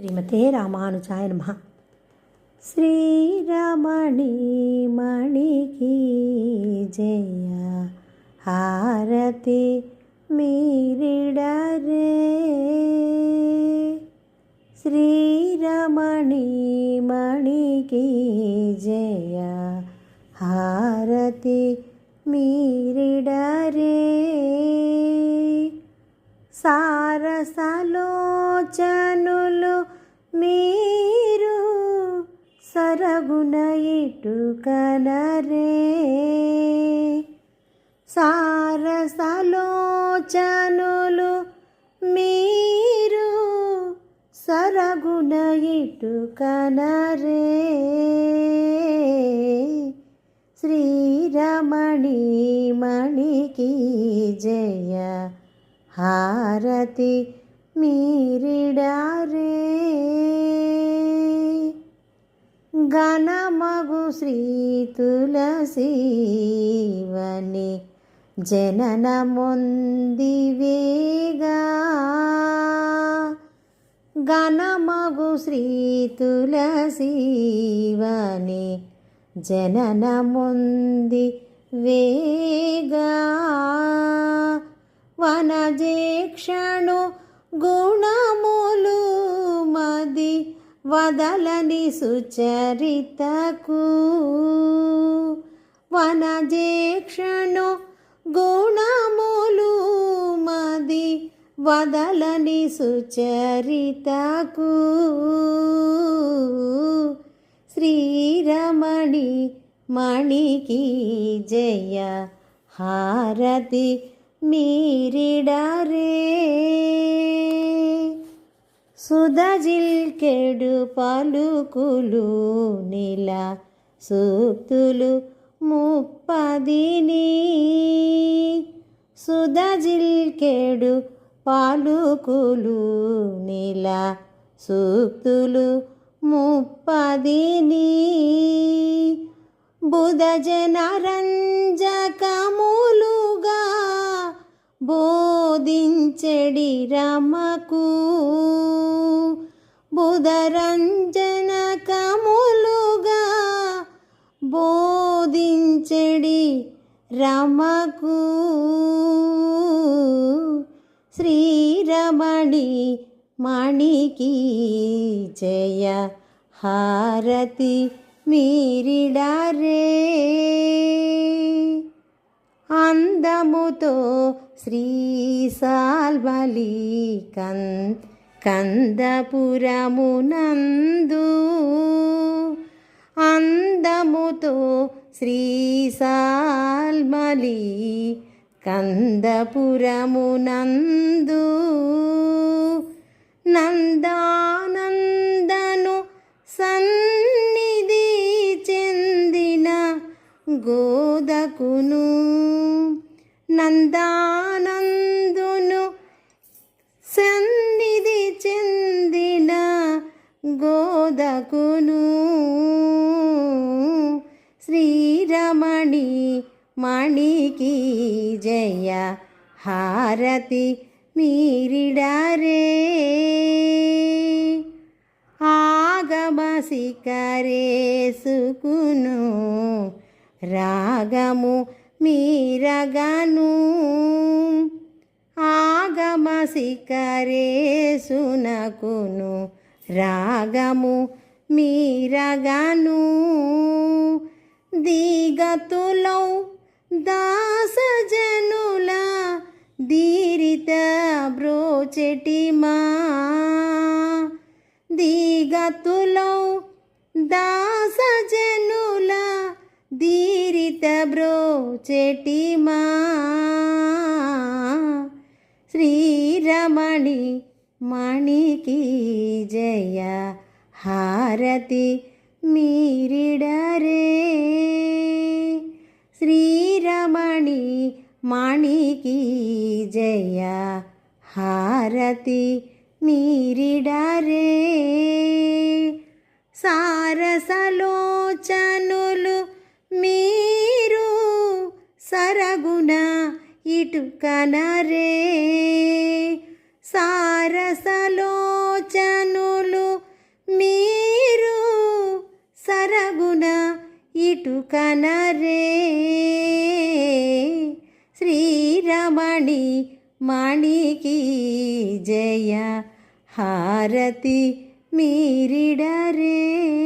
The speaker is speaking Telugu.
శ్రీమతే రామానుజాయ నమ. శ్రీరమణి మణికి జయ హారతి మీరిడరే. శ్రీరమణి మణికి జయ హారతి మీరిడరే. సారసలోచనులు సరగుణ ఇటుకనరే సారసలోచనులు మీరు సరగుణ ఇటుకనరే శ్రీరమణి మణికి జయ హారతి మీరిడారే. ఘనమగు శ్రీ తులసీవని జనన మొందివేగా ఘనమగు శ్రీ తులసీవని జననముంది వేగా. వనజేక్షణు గుణములు మది వదలని సుచరితకు. వనజేక్షణు గుణములు మది వదలని సుచరితకు. శ్రీరమణి మణికి జయ హారతి మీరిడరే. సుధజిల్కెడు పలుకులు నిల సూక్తులు ముప్పదిని. సుధజిల్కెడు పలుకులు నిల సూక్తులు ముప్పదిని. బుధ జనరంజకములుగా బోధించడి రమకు. బుధరంజనకములుగా బోధించడి రమకు. శ్రీరమణి మణికి జయ హారతి మీరిడారే. అందముతో శ్రీ సాల్వలి కంద్ కందపురమునందు. అందముతో శ్రీ సాల్మలి కందపురమునందు. నందా గోదకును నందానందును సన్నిధి చెందిన గోదకును. శ్రీరమణి మణికి జయ హారతి మీరిడారే. ఆగమ శిఖరేసుకును రాగము మీరగను. ఆగమ శిఖరేసునకును రాగము మీరగను. దిగతులౌ దాసజనుల దీరిత బ్రోచెటిమా. దిగతులౌ దాసజనుల దీరిత బ్రోచెటిమా శ్రీరమణి మణికి జయ హారతి మీరిడరే. శ్రీరమణి మణికి జయ హారతి మీరిడరే. సారసలోచను మీరు సరగుణ ఇటుకనరే. సారసలోచనులు మీరు సరగుణ ఇటుకనరే. శ్రీరమణి మణికి జయ హారతి మీరిడరే.